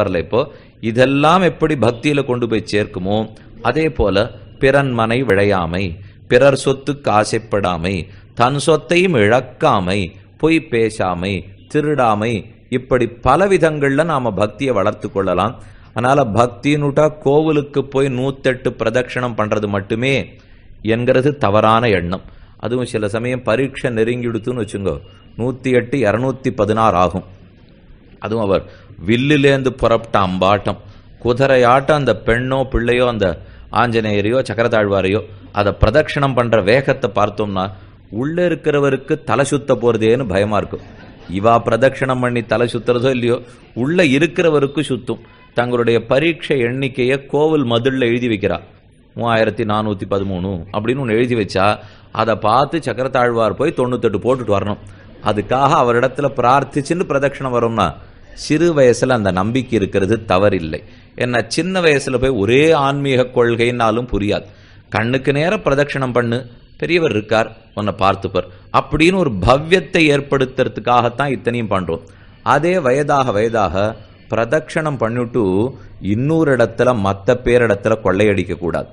வரல இப்போ. இதெல்லாம் எப்படி பக்தியில கொண்டு போய் சேர்க்குமோ அதே போல பிறன்மனை விழையாமை பிறர் சொத்துக்கு ஆசைப்படாமை தன் சொத்தையும் இழக்காமை பொய் பேசாமை திருடாமை இப்படி பல விதங்கள்ல நாம பக்தியை வளர்த்து கொள்ளலாம். அதனால பக்தினுட்டா கோவிலுக்கு போய் நூத்தெட்டு பிரதட்சணம் பண்றது மட்டுமே என்கிறது தவறான எண்ணம். அதுவும் சில சமயம் பரீட்சை நெருங்கிடுத்துன்னு வச்சுங்கோ நூத்தி எட்டு இரநூத்தி பதினாறு ஆகும். அதுவும் அவர் வில்லுலேந்து புறப்பட்ட அம்பாட்டம். குதிரையாட்டம் அந்த பெண்ணோ பிள்ளையோ அந்த ஆஞ்சநேயரையோ சக்கரத்தாழ்வாரையோ அதை பிரதட்சிணம் பண்ற வேகத்தை பார்த்தோம்னா உள்ளே இருக்கிறவருக்கு தலை சுத்த போறதேன்னு பயமா இருக்கும் இவா பிரதட்சணம் பண்ணி தலை சுத்துறதோ இல்லையோ உள்ள இருக்கிறவருக்கு சுத்தும். தங்களுடைய பரீட்சை எண்ணிக்கையை கோவில் மதுள்ள எழுதி வைக்கிறா. மூவாயிரத்தி நானூத்தி பதிமூணு அப்படின்னு ஒன்று எழுதி வச்சா அதை பார்த்து சக்கரத்தாழ்வார் போய் தொண்ணூத்தெட்டு போட்டுட்டு வரணும். அதுக்காக அவரிடத்துல பிரார்த்திச்சுன்னு பிரதட்சிணம் வரும்னா சிறு வயசில் அந்த நம்பிக்கை இருக்கிறது தவறில்லை. என்ன சின்ன வயசுல போய் ஒரே ஆன்மீக கொள்கைன்னாலும் புரியாது. கண்ணுக்கு நேர பிரதட்சணம் பண்ணு பெரியவர் இருக்கார் உன்னை பார்த்துப்பார். அப்படின்னு ஒரு பவ்யத்தை ஏற்படுத்துறதுக்காகத்தான் இத்தனையும் பண்ணுறோம் அதே வயதாக வயதாக பிரதட்சணம் பண்ணிட்டு இன்னொரு இடத்துல மற்ற பேரிடத்துல கொள்ளையடிக்கக்கூடாது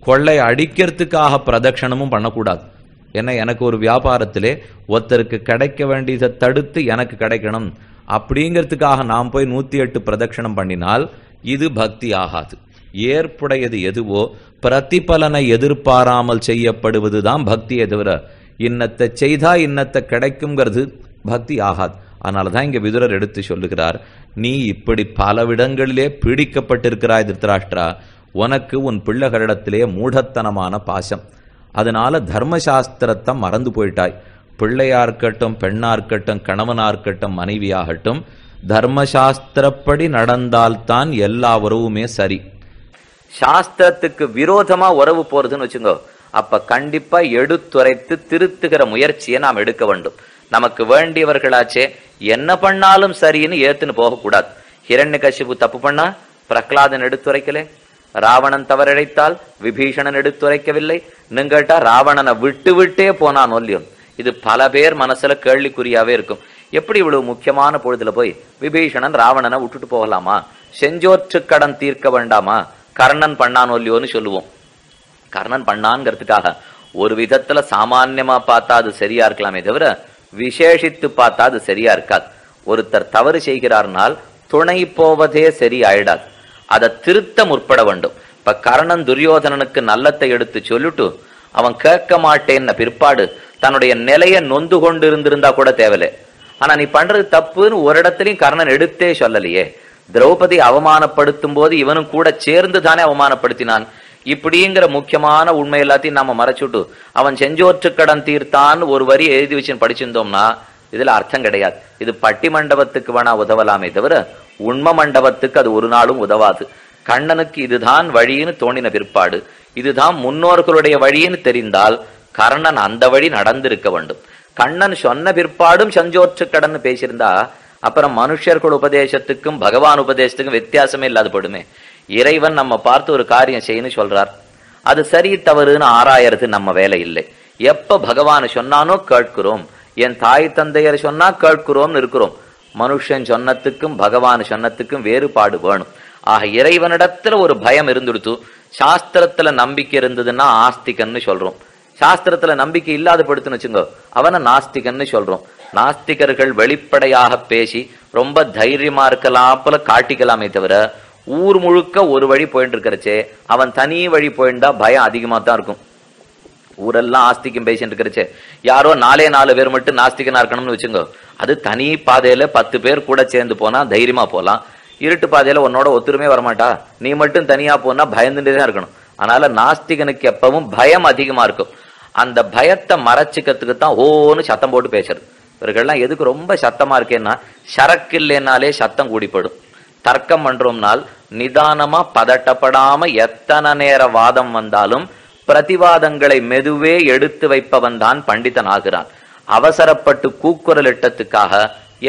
கொள்ளை அடிக்கிறதுக்காக பிரதட்சணமும் பண்ணக்கூடாது. ஏன்னா எனக்கு ஒரு வியாபாரத்திலே ஒருத்தருக்கு கிடைக்க வேண்டியதை தடுத்து எனக்கு கிடைக்கணும். அப்படிங்கிறதுக்காக நாம் போய் நூற்றி எட்டு பிரதட்சணம் பண்ணினால் இது பக்தி ஆகாது. ஏற்புடையது எதுவோ பிரதிபலனை எதிர்பாராமல் செய்யப்படுவதுதான் பக்தியை தவிர இன்னத்தை செய்தா இன்னத்தை கிடைக்குங்கிறது பக்தி ஆகாது. அதனால தான் இங்கே விதுரர் எடுத்து சொல்லுகிறார் நீ இப்படி பலவிடங்களிலே பீடிக்கப்பட்டிருக்கிறாய் திருத்தராஷ்டிரா உனக்கு உன் பிள்ளைகளிடத்திலே மூடத்தனமான பாசம். அதனால தர்மசாஸ்திரத்தை மறந்து போயிட்டாய். பிள்ளையா இருக்கட்டும் பெண்ணா இருக்கட்டும் கணவனா இருக்கட்டும் மனைவியாகட்டும் தர்மசாஸ்திரப்படி நடந்தால்தான் எல்லா உறவுமே சரி. சாஸ்திரத்துக்கு விரோதமா உறவு போறதுன்னு வச்சுங்கோ அப்ப கண்டிப்பா எடுத்துரைத்து திருத்துகிற முயற்சியை நாம் எடுக்க வேண்டும். நமக்கு வேண்டியவர்களாச்சே என்ன பண்ணாலும் சரின்னு ஏத்துன்னு போகக்கூடாது. ஹிரண்ய கசிபு தப்பு பண்ணா பிரகலாதன் எடுத்துரைக்கலே. ராவணன் தவறிழைத்தால் விபீஷணன் எடுத்துரைக்கவில்லை. நீங்கள்கிட்ட ராவணனை விட்டு விட்டே போனான் ஒல்லியும். இது பல பேர் மனசுல கேள்விக்குறியாவே இருக்கும். எப்படி இவ்வளவு முக்கியமான பொழுதுல போய் விபீஷணன் ராவணனை விட்டுட்டு போகலாமா? செஞ்சோற்று கடன் தீர்க்க வேண்டாமா? கர்ணன் பண்ணானோ இல்லையோன்னு சொல்லுவோம். கர்ணன் பண்ணான்ங்கிறதுக்காக ஒரு விதத்துல சாமான்யமா பார்த்தா அது சரியா இருக்கலாமே தவிர விசேஷித்து பார்த்தா அது சரியா இருக்காது. ஒருத்தர் தவறு செய்கிறார்னால் துணை போவதே சரி ஆயிடாது அதை திருத்த முற்பட வேண்டும். இப்ப கர்ணன் துரியோதனனுக்கு நல்லத்தை எடுத்து சொல்லிட்டு அவன் கேட்க மாட்டேன்ன பிற்பாடு தன்னுடைய நிலையை நொந்து கொண்டு இருந்திருந்தா கூட தேவையில்லை. ஆனா நீ பண்றது தப்புன்னு ஒரு இடத்துலயும் கர்ணன் எடுத்தே சொல்லலையே. திரௌபதி அவமானப்படுத்தும் போது இவனும் கூட சேர்ந்து தானே அவமானப்படுத்தினான். இப்படிங்கிற முக்கியமான உண்மை எல்லாத்தையும் நாம மறைச்சுட்டு அவன் செஞ்சோற்று கடன் தீர்த்தான் ஒரு வரி எழுதி வச்சு படிச்சிருந்தோம்னா இதுல அர்த்தம் கிடையாது. இது பட்டி மண்டபத்துக்கு வேணா உதவலாமே தவிர உண்ம மண்டபத்துக்கு அது ஒரு நாளும் உதவாது. கண்ணனுக்கு இதுதான் வழின்னு தோணின பிற்பாடு. இதுதான் முன்னோர்களுடைய வழின்னு தெரிந்தால் கர்ணன் அந்த வழி நடந்திருக்க வேண்டும். கண்ணன் சொன்ன பிற்பாடும் சஞ்சோற்று கடன் பேசியிருந்தா அப்புறம் மனுஷர்கள் உபதேசத்துக்கும் பகவான் உபதேசத்துக்கும் வித்தியாசமே இல்லாத போடுமே இறைவன் நம்ம பார்த்து ஒரு காரியம் செய்யணும் சொல்றார். அது சரி தவறுன்னு ஆராயறது நம்ம வேலை இல்லை. எப்ப பகவான் சொன்னானோ கேட்கிறோம். என் தாய் தந்தையர் சொன்னா கேட்கிறோம்னு இருக்கிறோம். மனுஷன் சொன்னத்துக்கும் பகவான் சொன்னத்துக்கும் வேறுபாடு வேணும். ஆக இறைவனிடத்துல ஒரு பயம் இருந்துடுத்து சாஸ்திரத்துல நம்பிக்கை இருந்ததுன்னா ஆஸ்திகன்னு சொல்றோம். சாஸ்திரத்துல நம்பிக்கை இல்லாத படுத்துன்னு வச்சுங்கோ அவனை நாஸ்திகன்னு சொல்றோம். நாஸ்திகர்கள் வெளிப்படையாக பேசி ரொம்ப தைரியமா இருக்கலாப்பல காட்டிக்கலாமே தவிர ஊர் முழுக்க ஒரு வழி போயிட்டு இருக்கிறச்சே அவன் தனி வழி போயிருந்தா பயம் அதிகமா தான் இருக்கும். ஊரெல்லாம் ஆஸ்திக்கும் பேசிட்டு இருக்கிறச்சே யாரோ நாலே நாலு பேர் மட்டும் நாஸ்திகனா இருக்கணும்னு வச்சுங்க அது தனி பாதையில பத்து பேர் கூட சேர்ந்து போனா தைரியமா போலாம். இருட்டு பாதையில உன்னோட ஒத்துருமே வரமாட்டா. நீ மட்டும் தனியா போனா பயந்துட்டே தான் இருக்கணும். அதனால நாஸ்திகனுக்கு எப்பவும் பயம் அதிகமா இருக்கும். அந்த பயத்தை மறைச்சிக்கிறதுக்கு தான் ஓன்னு சத்தம் போட்டு பேசுறது. இவர்கள்லாம் எதுக்கு ரொம்ப சத்தமா இருக்கேன்னா சரக்கு இல்லைனாலே சத்தம் கூடிப்படும். தர்க்கம் பண்றோம்னால் நிதானமா பதட்டப்படாம எத்தனை நேர வாதம் வந்தாலும் பிரதிவாதங்களை மெதுவே எடுத்து வைப்பவன் தான் பண்டிதன் ஆகிறான். அவசரப்பட்டு கூக்குரல் இட்டத்துக்காக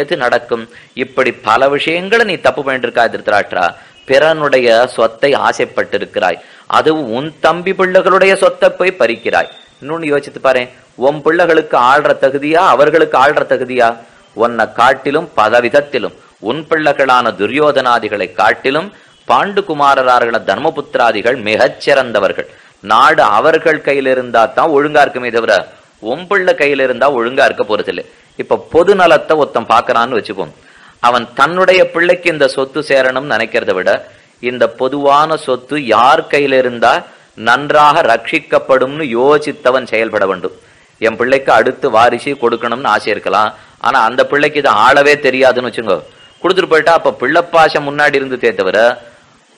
எது நடக்கும்? இப்படி பல விஷயங்களை நீ தப்பு பண்ணிட்டு இருக்கா பிறனுடைய சொத்தை ஆசைப்பட்டிருக்கிறாய். அதுவும் உன் தம்பி பிள்ளைகளுடைய சொத்தை போய் பறிக்கிறாய். இன்னொன்னு யோசித்து பாரு உன் பிள்ளைகளுக்கு ஆள்ற தகுதியா அவர்களுக்கு ஆள்ற தகுதியா? உன்னை காட்டிலும் பல விதத்திலும் உன் பிள்ளைகளான துரியோதனாதிகளை காட்டிலும் பாண்டுகுமாரரார்கள தர்மபுத்திராதிகள் மிகச்சிறந்தவர்கள். நாடு அவர்கள் கையில இருந்தா தான் ஒழுங்கா இருக்குமே தவிர உம்பிள்ள கையில இருந்தா ஒழுங்கா இருக்க போறதில்லை. இப்ப பொது நலத்தை ஒருத்தன் பாக்குறான்னு வச்சுப்போம் அவன் தன்னுடைய பிள்ளைக்கு இந்த சொத்து சேரணும்னு நினைக்கிறத விட இந்த பொதுவான சொத்து யார் கையில இருந்தா நன்றாக ரட்சிக்கப்படும்னு யோசித்தவன் செயல்பட வேண்டும். என் பிள்ளைக்கு அடுத்து வாரிசு கொடுக்கணும்னு ஆசை இருக்கலாம். ஆனா அந்த பிள்ளைக்கு இது ஆளவே தெரியாதுன்னு வச்சுங்க கொடுத்துட்டு போயிட்டா அப்ப பிள்ளைப்பாசம் முன்னாடி இருந்து தவிர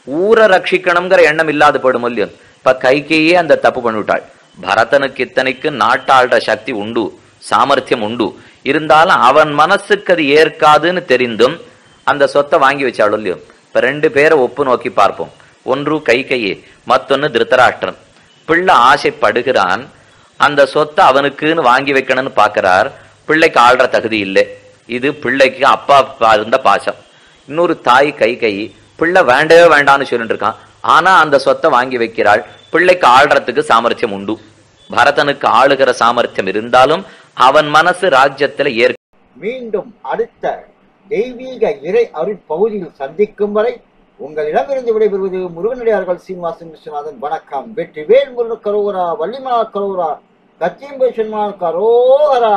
ஊரை ரட்சிக்கணுங்கிற எண்ணம் இல்லாத போயிடும் இல்லையோ? இப்ப கைகையே அந்த தப்பு பண்ணிவிட்டாள். பரதனுக்கு இத்தனைக்கு நாட்டாளுற சக்தி உண்டு சாமர்த்தியம் உண்டு. இருந்தாலும் அவன் மனசுக்கு அது ஏற்காதுன்னு தெரிந்தும் அந்த சொத்தை வாங்கி வச்சாலும் இல்லையோ? இப்ப ரெண்டு பேரை ஒப்பு நோக்கி பார்ப்போம். ஒன்று கைகையே மத்தொன்னு திருத்தராஷ்டிரன். பிள்ளை ஆசைப்படுகிறான் அந்த சொத்தை அவனுக்குன்னு வாங்கி வைக்கணும்னு பாக்குறார் பிள்ளைக்கு ஆள்ற தகுதி இல்லை. இது பிள்ளைக்கு அப்பா இருந்த பாசம். இன்னொரு தாய் கை கை பிள்ளை வேண்டவே வேண்டான்னு சொல்லிட்டு இருக்கான். ஆனா அந்த சொத்தை வாங்கி வைக்கிறாள் பிள்ளைக்கு ஆள்றதுக்கு சாமர்த்தியம் உண்டு. பரதனுக்கு ஆளுகிற சாமர்த்தியம் இருந்தாலும் அவன் மனசு ராஜ்யத்துல ஏற்க மீண்டும் அடுத்த தெய்வீக இறை அருட்பகுதியில் சந்திக்கும் வரை உங்களிடமிருந்து விடைபெறுவது முருகனடியார்கள் சீனிவாசன் விஸ்வநாதன். வணக்கம். வெற்றி வேல் முருகன் கரோகரா வள்ளிமலா கரோகரா கத்தியம்பை கரோகரா.